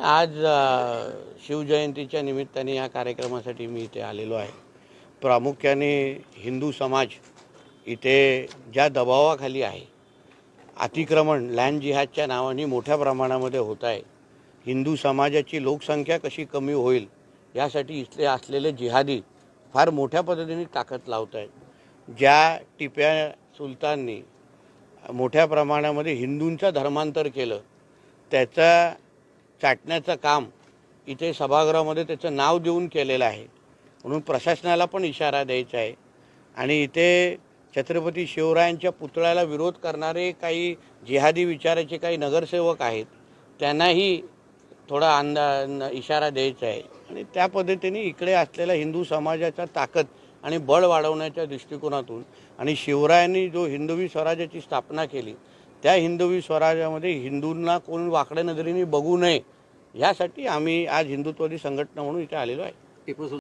आज शिवजयंतीच्या निमित्ताने या कार्यक्रमासाठी मी इथे आलेलो आहे. प्रामुख्याने हिंदू समाज इथे ज्या दबावाखाली आहे अतिक्रमण लँड जिहादच्या नावाने मोठ्या प्रमाणामध्ये होत आहे. हिंदू समाजाची लोकसंख्या कशी कमी होईल यासाठी इथले असलेले जिहादी फार मोठ्या पद्धतीने ताकद लावत आहेत. ज्या टिप्या सुलताननी मोठ्या प्रमाणामध्ये हिंदूंचं धर्मांतर केलं त्याचा चाटण्याचं काम इथे सभागृहामध्ये त्याचं नाव देऊन केलेलं आहे. म्हणून प्रशासनाला पण इशारा द्यायचा आहे. आणि इथे छत्रपती शिवरायांच्या पुतळ्याला विरोध करणारे काही जिहादी विचाराचे काही नगरसेवक आहेत त्यांनाही थोडा अंदा इशारा द्यायचा आहे. आणि त्या पद्धतीने इकडे असलेला हिंदू समाजाचा ताकद आणि बळ वाढवण्याच्या दृष्टिकोनातून आणि शिवरायांनी जो हिंदवी स्वराज्याची स्थापना केली त्या हिंदवी स्वराज्यामध्ये हिंदूंना कोण वाकड्या नजरेने बघू नये यासाठी आम्ही आज हिंदुत्वादी संघटना म्हणून इथे आलेलो आहे.